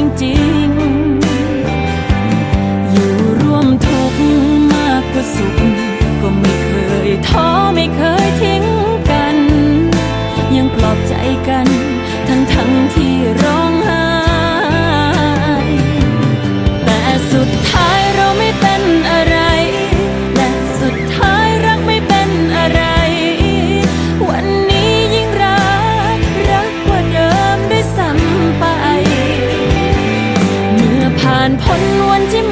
ง อบใจกัน ทั้งทั้งที่ร้องไห้ แต่สุดท้ายเราไม่เป็นอะไร และสุดท้ายรักไม่เป็นอะไร วันนี้ยิ่งรัก รักกว่าเดิมด้วยซ้ำไป เมื่อผ่านพ้นวันที่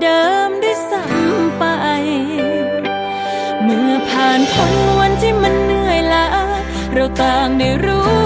เดิมด้วยซ้ำไป เมื่อผ่านพ้นวันที่มันเหนื่อยล้าเราต่างได้รู้